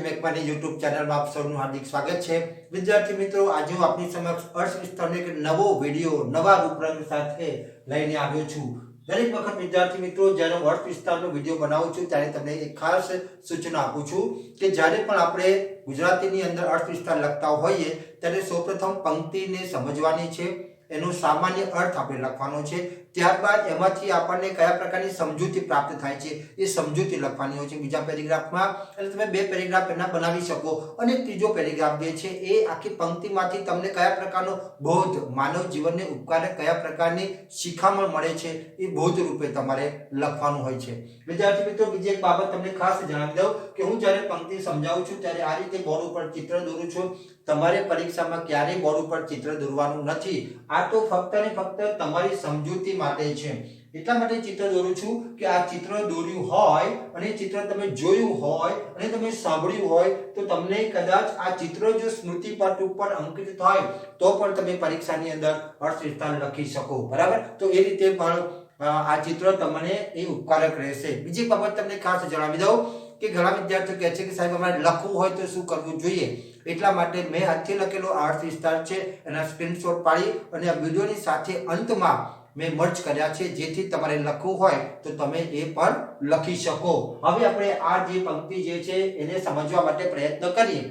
વિદ્યાની YouTube ચેનલમાં આપ સૌનું હાર્દિક સ્વાગત છે. વિદ્યાર્થી મિત્રો, આજે હું આપની સમક્ષ અર્થશાસ્ત્રનો એક નવો વીડિયો, નવા રૂપરંગ સાથે લઈને આવ્યો છું. દરેક વખત વિદ્યાર્થી મિત્રો, જ્યારે હું અર્થ વિસ્તારનો વીડિયો બનાવું છું, ત્યારે તમને એક ખાસ સૂચના આપું છું કે જ્યારે પણ આપણે ગુજરાતીની અંદર અર્થ વિસ્તાર લખતા હોઈએ, ત્યારે સૌપ્રથમ પંક્તિને સમજવાની છે. એનો સામાન્ય અર્થ આપણે લખવાનો છે. ત્યારબાદ એમાંથી આપણને કયા પ્રકારની સમજૂતી પ્રાપ્ત થાય છે એ સમજૂતી લખવાની હોય છે. બીજા પેરેગ્રાફમાં અને તમે બે પેરેગ્રાફ એના બનાવી શકો. અને ત્રીજો પેરેગ્રાફ જે છે એ આખી પંક્તિમાંથી તમને કયા પ્રકારનો બોધ, માનવ જીવનને ઉપકારે કયા પ્રકારની શિખામણ મળે છે એ બોધ રૂપે તમારે લખવાનું હોય છે. વિદ્યાર્થી મિત્રો, બીજી એક બાબત તમને ખાસ જણાવી દઉં કે હું જ્યારે પંક્તિ સમજાવું છું ત્યારે આ રીતે બોર્ડ ઉપર ચિત્ર દોરું છું. તમારે પરીક્ષામાં ક્યારેય બોર્ડ ઉપર ચિત્ર દોરવાનું નથી. આ તો ફક્ત ને ફક્ત તમારી સમજૂતી માટે છે. એટલા માટે ચિત્ર દોરું છું કે આ ચિત્ર દોર્યું હોય અને ચિત્ર તમે જોયું હોય અને તમે સાંભળ્યું હોય, તો તમને કદાચ આ ચિત્ર જો સ્મૃતિ પટ ઉપર અંકિત થાય, તો પણ તમે પરીક્ષાની અંદર અર્થસ્થાન લખી શકો. બરાબર? તો એ રીતે પણ આ ચિત્ર તમને એ ઉપકારક રહેશે. બીજી બાબત તમને ખાસ જણાવી દઉં કે ઘણા વિદ્યાર્થીઓ કહે છે કે સાહેબ, અમારે લખવું હોય તો શું કરવું જોઈએ? એટલા માટે મેં હાથથી લખેલો આર્થ વિસ્તાર છે. એના સ્ક્રીનશોટ પાડી અને આ વિડીયોની સાથે અંતમાં મેં મર્જ કર્યા છે. જેથી તમારે લખવું હોય તો તમે એ પણ લખી શકો. હવે આપણે આ જે પંક્તિ જે છે એને સમજવા માટે પ્રયત્ન કરીએ.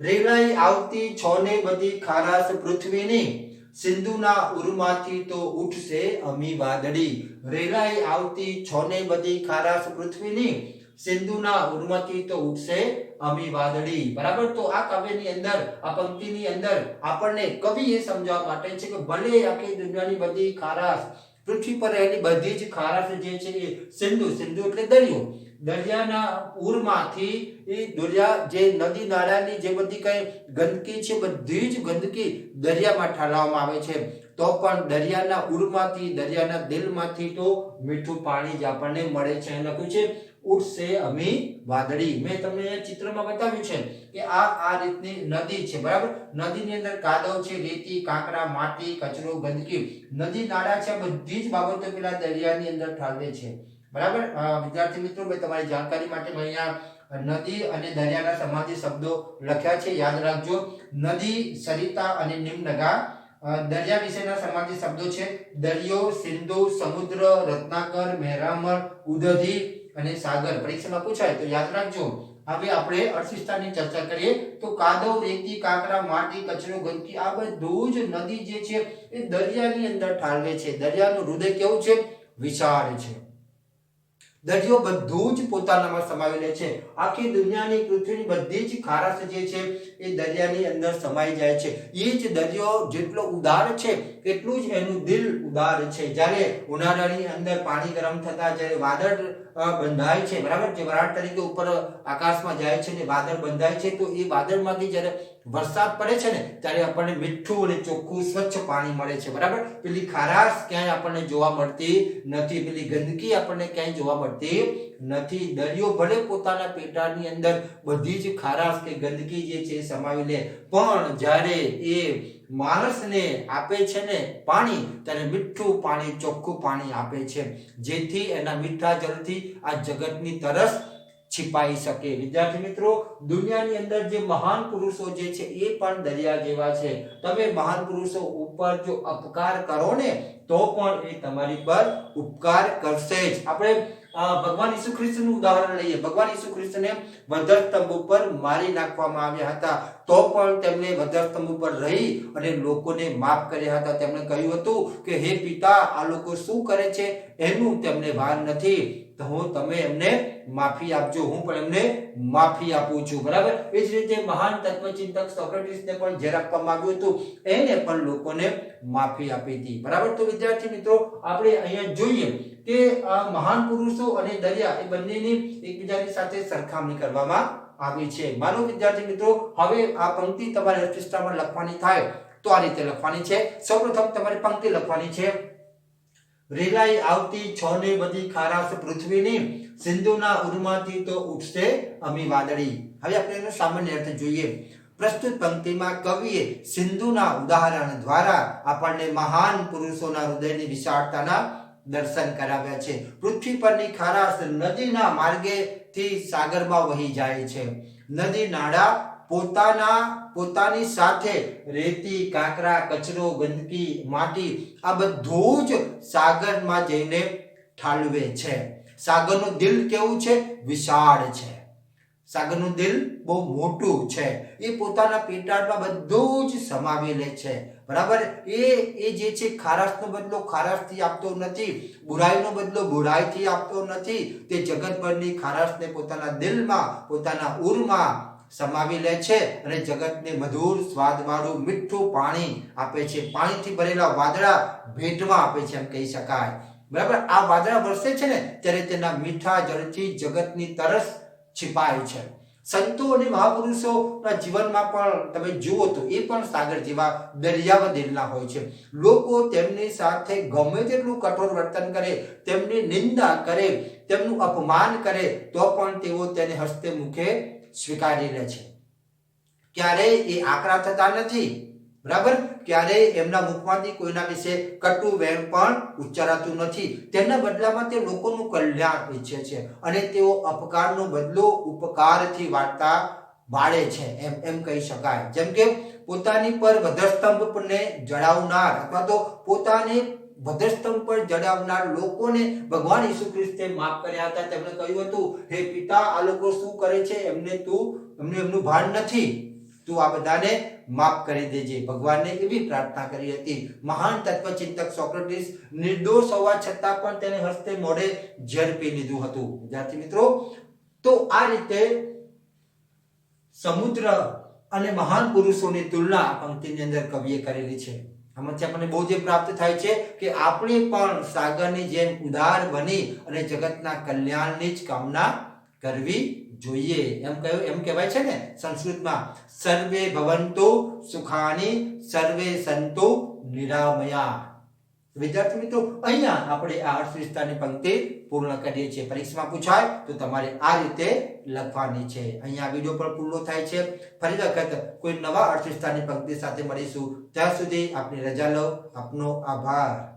રેલાઈ આવતી છોને બધી ખારાશ પૃથ્વીની, સિંધુના ઉરમાંથી તો ઉઠશે અમી વાદળી. રેલાઈ આવતી છોને બધી ખારાશ પૃથ્વીની સિંધુના ઉરમાંથી તો ઉઠશે અમી વાદળી. બરાબર? તો આ કાવ્યની અંદર, આ પંક્તિની અંદર આપણને કવિ એ સમજાવવા માટે છે કે ભલે આખી દુનિયાની બધી ખારાશ, પૃથ્વી પર રહેલી બધી જ ખારાશ જે છે એ સિંધુ સિંધુ એટલે દરિયો. દરિયાના ઉરમાંથી એ દરિયા, જે નદી નાળાની જે બધી કઈ ગંદકી છે, બધી જ ગંદકી દરિયામાં ઠાલવવામાં આવે છે. તો પણ દરિયાના ઉરમાંથી દરિયાના દિલમાંથી તો મીઠું પાણી જ આપણને મળે છે. લખ્યું છે. ઉઠશે અમી વાદળી. મેં તમને ચિત્રમાં બતાવ્યું છે કે આ આ રીતની નદી છે, બરાબર? નદીની અંદર કાદવ છે, રેતી, કાંકરા, માટી, કચરો, ગંદકી. નદી નાળા છે બધી જ બાબતો પેલા દરિયાની અંદર ઠાલવે છે. બરાબર? વિદ્યાર્થી મિત્રો, મેં તમારી જાણકારી માટે મેં અહીંયા નદી અને દરિયાના સમાધિ શબ્દો લખ્યા છે. યાદ રાખજો. નદી, સરિતા અને નિમ્નગા દરિયા વિશેના સમાધિ શબ્દો છે. દરિયો, સિંધુ, સમુદ્ર, રત્નાકર મહેરામણ ઉદધી અને સાગર પરીક્ષામાં પૂછાય તો યાદ રાખજો, હવે આપણે અર્થવિસ્તારની ચર્ચા કરીએ તો કાદવ, રેતી, કાંકરા, માટી, કચરો, ગંદકી, આ બધું જ નદી જે છે એ દરિયાની અંદર ઠાલવે છે. દરિયાનું હૃદય કેવું છે? વિશાળ છે. દરિયો બધું જ પોતાનામાં સમાવી લે છે. આખી દુનિયાની પૃથ્વીની બધી જ ખારાશ જે છે એ દરિયાની અંદર સમાઈ જાય છે. એ જ દરિયો જેટલો ઉદાર છે એટલું જ એનું દિલ ઉદાર છે. જ્યારે ઉનાળાની અંદર પાણી ગરમ થતા, જ્યારે વાદળ બંધાય છે, બરાબર? જે વરાળ તરીકે ઉપર આકાશમાં જાય છે ને વાદળ બંધાય છે, તો એ વાદળમાંથી જ્યારે વરસાદ પડે છે ને, ત્યારે આપણને મીઠું અને ચોખ્ખું સ્વચ્છ પાણી મળે છે, બરાબર? પેલી ખારાશ ક્યાંય આપણને જોવા મળતી નથી. પેલી ગંદકી આપણને ક્યાંય જોવા મળતી નથી. દરિયો ભલે પોતાના પેટાની અંદર બધી જ ખારાશ કે ગંદકી જે છે સમાવી લે, પણ જ્યારે એ માણસને આપે છે ને પાણી, ત્યારે મીઠું પાણી, ચોખ્ખું પાણી આપે છે, જેથી એના મીઠા જળથી આ જગતની તરસ છિપાઈ શકે. વિદ્યાર્થી મિત્રો, દુનિયાની અંદર જે મહાન પુરુષો જે છે એ પણ દરિયા જેવા છે. તમે મહાન પુરુષો ઉપર જો અપકાર કરો ને, તો પણ એ તમારી પર ઉપકાર કરશે જ. આપણે ભગવાન ઈસુ ખ્રિસ્તનું ઉદાહરણ લઈએ. ભગવાન ઈસુ ખ્રિસ્તને વધર સ્તંભ ઉપર મારી નાખવામાં આવ્યા હતા. તો પણ તેમને વધર સ્તંભ ઉપર રહી અને લોકોને માફ કર્યા હતા. તેમણે કહ્યું હતું કે, હે પિતા, આ લોકો શું કરે છે? એનું તેમને ભાન નથી. તો હું તમે એમને માફી આપજો, હું પણ એમને માફી આપું છું, બરાબર? એ જ રીતે મહાન તત્વચિંતક સોક્રેટિસને પણ જેર આપવામાં આવ્યું હતું. એને પણ લોકોને માફી આપી હતી, બરાબર? તો વિદ્યાર્થી મિત્રો, આપણે અહીંયા જોઈએ કે આ મહાન પુરુષો અને દરિયા એ બંનેની એકબીજાની સાથે સરખામણી કરવામાં આવી છે. માનો વિદ્યાર્થી મિત્રો, હવે આ પંક્તિ તમારે અર્થવિસ્તારમાં લખવાની થાય તો આ રીતે લખવાની છે. સૌપ્રથમ તમારે પંક્તિ લખવાની છે. રેલાઈ આવતી છોને બધી ખારાશ પૃથ્વીની સિંધુના ઉરમાંથી તો ઉઠશે અમી વાદળી. હવે આપણે એનો સામાન્ય અર્થ જોઈએ. પ્રસ્તુત પંક્તિમાં કવિએ સિંધુના ઉદાહરણ દ્વારા આપણને મહાન પુરુષોના હૃદયની વિશાળતાના દર્શન કરાવ્યા છે. પૃથ્વી પરની ખારાશ નદીના માર્ગેથી સાગરમાં વહી જાય છે. નદી નાળા પોતાના, પોતાની સાથે રેતી કાંકરા, કચરો, ગંદકી, માટી, આ બધું જ સાગરમાં જઈને ઠાલવે છે. સાગરનું દિલ કેવું છે? વિશાળ છે. સાગરનું દિલ બહુ મોટું છે. એ પોતાના પેટાળમાં બધું જ સમાવી લે છે. બરાબર? એ એ જે છે, ખારાશનો બદલો ખારાશથી આપતો નથી, બુરાઈનો બદલો બુરાઈથી આપતો નથી. તે જગતભરની ખારાશને પોતાના દિલમાં, પોતાના ઉરમાં સમાવી લે છે અને જગતને મધુર સ્વાદવાળું મીઠું પાણી આપે છે. પાણીથી ભરેલા વાદળા ભેટમાં આપે છે એમ કહી શકાય. બરાબર? આ વાદળા વરસે છે ને ત્યારે તેના મીઠા જળથી જગતની તરસ છિપાય છે. સંતો અને મહાપુરુષોના જીવનમાં પણ તમે જુઓ તો એ પણ સાગર જેવા દરિયા દિલના હોય છે. લોકો તેમની સાથે ગમે તેટલું કઠોર વર્તન કરે, તેમની નિંદા કરે, તેમનું અપમાન કરે, તો પણ તેઓ તેને હસ્તે મુખે સ્વીકારી લે છે. ક્યારેય એ આકરા થતા નથી. બરાબર? ક્યારેય એમના મુખમાંથી કોઈના વિશે કટુ વેણ પણ ઉચ્ચારાતું નથી. તેના બદલામાં તે લોકોનું કલ્યાણ ઈચ્છે છે અને તેઓ અપકારનો બદલો ઉપકારથી વાર્તા બાળે છે. એમ એમ કહી શકાય. જેમ કે, પોતાની પર વધસ્તંભને જડાવનાર અથવા તો પોતાને વધસ્તંભ પર જડાવનાર લોકોને ભગવાન ઈસુ ખ્રિસ્તે માફ કર્યા હતા. તેમણે કહ્યું હતું, હે પિતા, આ લોકો શું કરે છે? એમને તું, એમને એમનું ભાન નથી. તું આ બધાને માફ કરી દેજે. ભગવાનને એવી પ્રાર્થના કરી હતી. મહાન તત્વચિંતક સોક્રેટિસ નિર્દોષ હોવા છતાં પણ તેને હસ્તે મોઢે ઝેર પી લીધું હતું. વિદ્યાર્થી મિત્રો, તો આ રીતે સમુદ્ર અને મહાન પુરુષોની તુલના પંક્તિની અંદર કવિએ કરેલી છે. આમાંથી આપણને બહુ જે પ્રાપ્ત થાય છે કે આપણે પણ સાગરની જેમ ઉદાર બની અને જગતના કલ્યાણની જ કામના કરવી જોઈએ. એમ કહ્યું, એમ કહેવાય છે ને સંસ્કૃતમાં, સર્વે ભવંતુ સુખાની, સર્વે સંતુ નિરામયા. વિદ્યાર્થી મિત્રો અહીંયા આપણે આ અર્થ વિસ્તારની પંક્તિ પૂર્ણ કરીએ છીએ. પરીક્ષામાં પૂછાય, તો તમારે આ રીતે લખવાની છે. અહીંયા વીડિયો પણ પૂર્ણ થાય છે. ફરી વખત કોઈ નવા અર્થવિસ્તારની પંક્તિ સાથે મળીશું. ત્યાં સુધી આપની રજા લો. આપનો આભાર.